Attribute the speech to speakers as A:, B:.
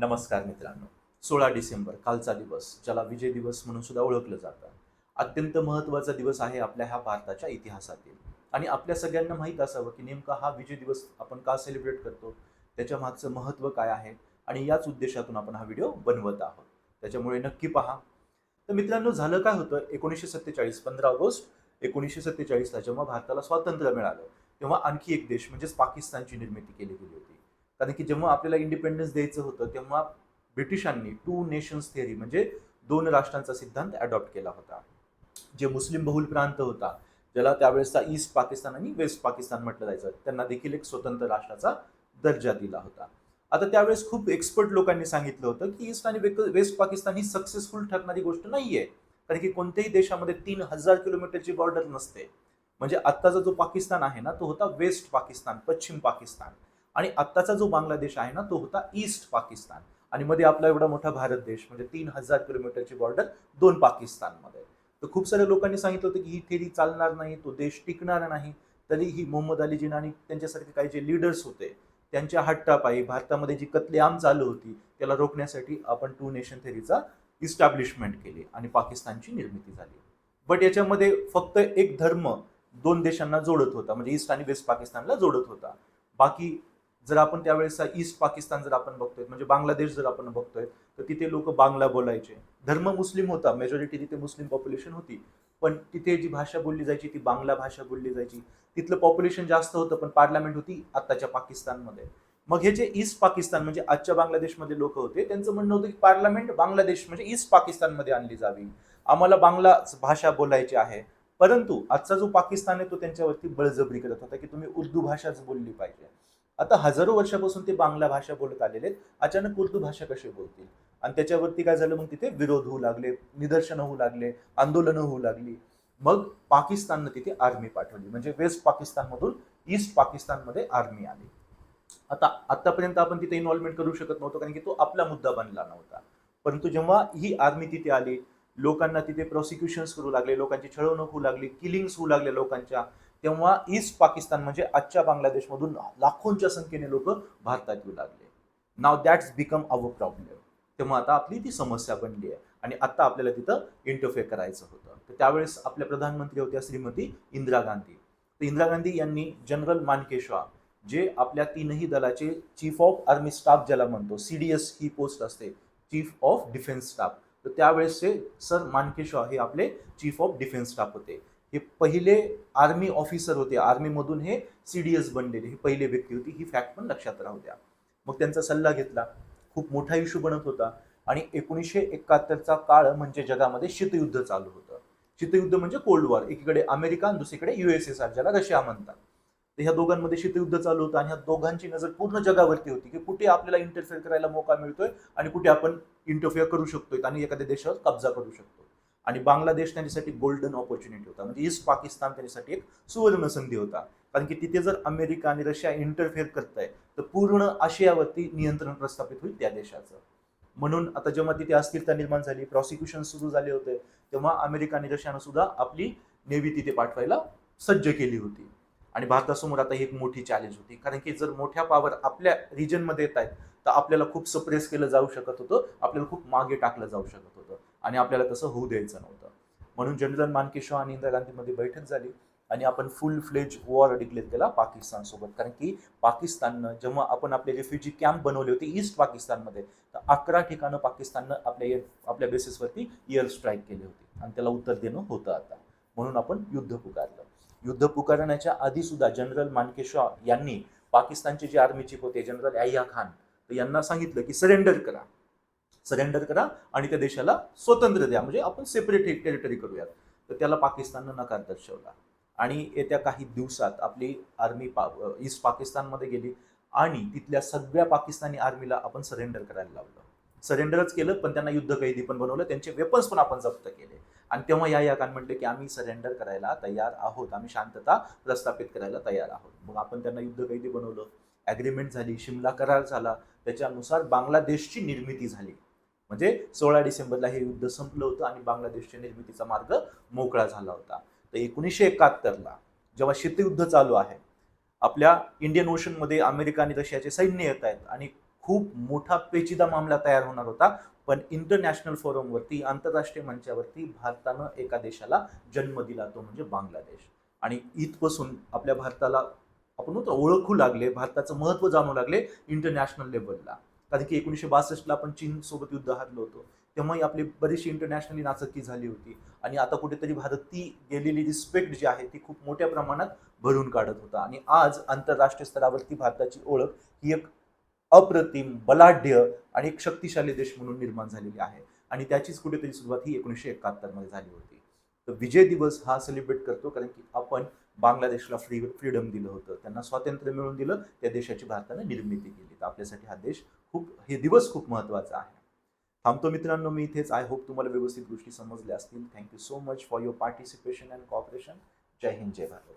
A: नमस्कार मित्रांनो. सोळा डिसेंबर कालचा दिवस ज्याला विजय दिवस म्हणून सुद्धा ओळखलं जातं. अत्यंत महत्त्वाचा दिवस आहे आपल्या ह्या भारताच्या इतिहासातील. आणि आपल्या सगळ्यांना माहीत असावं की नेमका हा विजय दिवस आपण का सेलिब्रेट करतो? त्याच्या मागचं महत्त्व काय आहे? आणि याच उद्देशातून आपण हा व्हिडिओ बनवत आहोत. त्याच्यामुळे नक्की पहा. तर मित्रांनो झालं काय होतं? एकोणीसशे सत्तेचाळीस पंधरा ऑगस्ट एकोणीसशे सत्तेचाळीसला जेव्हा भारताला स्वातंत्र्य मिळालं तेव्हा आणखी एक देश म्हणजेच पाकिस्तानची निर्मिती केली गेली होती. कारण की जेव्हा आपल्याला इंडिपेंडन्स द्यायचं होतं तेव्हा ब्रिटिशांनी टू नेशन्स थिअरी म्हणजे दोन राष्ट्रांचा सिद्धांत अडॉप्ट केला होता. जे मुस्लिम बहुल प्रांत होता ज्याला त्यावेळेसचा ईस्ट पाकिस्तान आणि वेस्ट पाकिस्तान म्हटलं जायचं त्यांना देखील एक स्वतंत्र राष्ट्राचा दर्जा दिला होता. आता त्यावेळेस खूप एक्सपर्ट लोकांनी सांगितलं होतं की ईस्ट आणि वेस्ट पाकिस्तान ही सक्सेसफुल ठरणारी गोष्ट नाहीये. कारण की कोणत्याही देशामध्ये तीन हजार किलोमीटरची बॉर्डर नसते. म्हणजे आत्ताचा जो पाकिस्तान आहे ना तो होता वेस्ट पाकिस्तान पश्चिम पाकिस्तान. आणि आत्ताचा जो बांगलादेश आहे ना तो होता ईस्ट पाकिस्तान. आणि मध्ये आपला एवढा मोठा भारत देश म्हणजे तीन हजार किलोमीटरची बॉर्डर दोन पाकिस्तानमध्ये. तर खूप साऱ्या लोकांनी सांगितलं होतं की ही थेरी चालणार नाही तो देश टिकणार नाही. तरी ही मोहम्मद अली जिना आणि त्यांच्यासारखे काही जे लिडर्स होते त्यांच्या हट्टापायी भारतामध्ये जी कत्लेआम चालू होती त्याला रोखण्यासाठी आपण टू नेशन थेरीचा इस्टॅब्लिशमेंट केली आणि पाकिस्तानची निर्मिती झाली. बट याच्यामध्ये फक्त एक धर्म दोन देशांना जोडत होता म्हणजे ईस्ट आणि वेस्ट पाकिस्तानला जोडत होता. बाकी जर आपण त्यावेळेस ईस्ट पाकिस्तान जर आपण बघतोय म्हणजे बांगलादेश जर आपण बघतोय तर तिथे लोक बांगला बोलायचे. धर्म मुस्लिम होता मेजॉरिटी तिथे मुस्लिम पॉप्युलेशन होती. पण तिथे जी भाषा बोलली जायची ती बांगला भाषा बोलली जायची. तिथलं पॉप्युलेशन जास्त होतं पण पार्लमेंट होती आत्ताच्या पाकिस्तानमध्ये. मग हे जे ईस्ट पाकिस्तान म्हणजे आजच्या बांगलादेशमध्ये लोक होते त्यांचं म्हणणं होतं की पार्लमेंट बांगलादेश म्हणजे ईस्ट पाकिस्तानमध्ये आणली जावी. आम्हाला बांगला भाषा बोलायची आहे. परंतु आजचा जो पाकिस्तान आहे तो त्यांच्यावरती बळजबरी करत होता की तुम्ही उर्दू भाषाच बोलली पाहिजे. आता हजारो वर्षापासून ते बांगला भाषा बोलत आलेले आहेत. अचानक उर्दू भाषा कशी बोलतील? आणि त्याच्यावरती काय झालं मग तिथे? विरोध होऊ लागले निदर्शनं होऊ लागले आंदोलनं होऊ लागली. मग पाकिस्ताननं तिथे आर्मी पाठवली. म्हणजे वेस्ट पाकिस्तानमधून ईस्ट पाकिस्तानमध्ये आर्मी आली. आता आतापर्यंत आपण तिथे इन्व्हॉल्वमेंट करू शकत नव्हतो कारण की तो आपला मुद्दा बनला नव्हता. परंतु जेव्हा ही आर्मी तिथे आली लोकांना तिथे प्रोसिक्युशन्स करू लागले लोकांची छळवणूक होऊ लागली किलिंग्स होऊ लागले लोकांच्या तेव्हा ईस्ट पाकिस्तान म्हणजे आजच्या बांगलादेशमधून लाखोंच्या संख्येने लोक भारतात येऊ लागले. नाव दॅट्स बिकम अवर प्रॉब्लेम तेव्हा आता आपली ती समस्या बनली आहे. आणि आता आपल्याला तिथं इंटरफेअर करायचं होतं. तर त्यावेळेस आपल्या प्रधानमंत्री होत्या श्रीमती इंदिरा गांधी. तर इंदिरा गांधी यांनी जनरल मानकेशवा जे आपल्या तीनही दलाचे चीफ ऑफ आर्मी स्टाफ ज्याला म्हणतो सी डी एस ही पोस्ट असते चीफ ऑफ डिफेन्स स्टाफ तर त्यावेळेसचे सर मानकेशवा हे आपले चीफ ऑफ डिफेन्स स्टाफ होते. हे पहिले आर्मी ऑफिसर होते. आर्मीमधून हे सी डी एस बनलेले हे पहिले व्यक्ती होती. ही फॅक्ट पण लक्षात राहू द्या मग त्यांचा सल्ला घेतला. खूप मोठा इश्यू बनत होता. आणि एकोणीसशे एकाहत्तरचा काळ म्हणजे जगामध्ये शीतयुद्ध चालू होतं. शीतयुद्ध म्हणजे कोल्ड वॉर एकीकडे अमेरिका आणि दुसरीकडे युएसएसआर ज्याला रशिया म्हणतात. तर ह्या दोघांमध्ये शीतयुद्ध चालू होतं आणि ह्या दोघांची नजर पूर्ण जगावरती होती की कुठे आपल्याला इंटरफेअर करायला मोका मिळतोय आणि कुठे आपण इंटरफेअर करू शकतोय आणि एखाद्या देशावर कब्जा करू शकतो आणि बांगलादेश त्यांच्यासाठी गोल्डन ऑपॉर्च्युनिटी होता. म्हणजे ईस्ट पाकिस्तान त्यांच्यासाठी एक सुवर्ण संधी होता. कारण की तिथे जर अमेरिका आणि रशिया इंटरफेअर करताय तर पूर्ण आशियावरती नियंत्रण प्रस्थापित होईल त्या देशाचं. म्हणून आता जेव्हा तिथे अस्थिरता निर्माण झाली प्रॉसिक्युशन सुरू झाले होते तेव्हा अमेरिका आणि रशियानं सुद्धा आपली नेव्ही तिथे पाठवायला सज्ज केली होती. आणि भारतासमोर आता ही एक मोठी चॅलेंज होती. कारण की जर मोठ्या पॉवर आपल्या रिजनमध्ये येत आहेत तर आपल्याला खूप सप्रेस केलं जाऊ शकत होतं आपल्याला खूप मागे टाकलं जाऊ शकत होतं. आणि आपल्याला तसं होऊ द्यायचं नव्हतं. म्हणून जनरल मानकेशॉ आणि इंदिरा गांधीमध्ये बैठक झाली आणि आपण फुल फ्लेज वॉर डिक्लेअर केला पाकिस्तान सोबत कारण की पाकिस्ताननं जेव्हा आपण आपले रेफ्युजी कॅम्प बनवले होते ईस्ट पाकिस्तानमध्ये तर अकरा ठिकाणं पाकिस्ताननं आपल्या एअर आपल्या बेसिसवरती एअर स्ट्राईक केली होती. आणि त्याला उत्तर देणं होतं आता. म्हणून आपण युद्ध पुकारलं. युद्ध पुकारण्याच्या आधी सुद्धा जनरल मानकेशॉ यांनी पाकिस्तानचे जे आर्मी चीफ होते जनरल याह्या खान तर यांना सांगितलं की सरेंडर करा. सरेंडर करा आणि त्या देशाला स्वतंत्र द्या. म्हणजे आपण सेपरेट टेरिटरी करूयात. तर त्याला पाकिस्ताननं नकार दर्शवला. आणि येत्या काही दिवसात आपली आर्मी पा ईस्ट पाकिस्तानमध्ये गेली आणि तिथल्या सगळ्या पाकिस्तानी आर्मीला आपण सरेंडर करायला लावलं. सरेंडरच केलं पण त्यांना युद्ध कैदी पण बनवलं त्यांचे वेपन्स पण आपण जप्त केले. आणि तेव्हा या या कान म्हटले की आम्ही सरेंडर करायला तयार आहोत. आम्ही शांतता प्रस्थापित करायला तयार आहोत. मग आपण त्यांना युद्ध कैदी बनवलं. ॲग्रीमेंट झाली शिमला करार झाला. त्याच्यानुसार बांगलादेशची निर्मिती झाली. म्हणजे सोळा डिसेंबरला हे युद्ध संपलं होतं आणि बांगलादेशच्या निर्मितीचा मार्ग मोकळा झाला होता. तर एकोणीसशे एकाहत्तरला जेव्हा शीतयुद्ध चालू आहे आपल्या इंडियन ओशनमध्ये अमेरिका आणि रशियाचे सैन्य येत आहेत आणि खूप मोठा पेचीदा मामला तयार होणार होता पण इंटरनॅशनल फोरमवरती आंतरराष्ट्रीय मंचावरती भारतानं एका देशाला जन्म दिला तो म्हणजे बांगलादेश. आणि इथपासून आपल्या भारताला आपण ओळखू लागले भारताचं महत्त्व जाणू लागले इंटरनॅशनल लेवलला कारण की एकोणीसशे बासष्टला आपण चीन सोबत युद्ध हारलो होतो. तेव्हाही आपली बरीचशी इंटरनॅशनली नाचक्की झाली होती. आणि आता कुठेतरी भारत ती गेलेली रिस्पेक्ट जी आहे ती खूप मोठ्या प्रमाणात भरून काढत होता. आणि आज आंतरराष्ट्रीय स्तरावरती भारताची ओळख ही एक अप्रतिम बलाढ्य आणि एक शक्तिशाली देश म्हणून निर्माण झालेली आहे. आणि त्याचीच कुठेतरी सुरुवात ही एकोणीसशे एकाहत्तरमध्ये झाली होती. तर विजय दिवस हा सेलिब्रेट करतो कारण की आपण बांगलादेशला फ्री फ्रीडम दिलं होतं. त्यांना स्वातंत्र्य मिळवून दिलं त्या देशाची भारताने निर्मिती केली. तर आपल्यासाठी हा देश खूप हे दिवस खूप महत्त्वाचा आहे. थांबतो मित्रांनो मी इथेच. आय होप तुम्हाला व्यवस्थित गोष्टी समजल्या असतील. Thank you so much for your participation and cooperation Jai Hind Jai Bharat.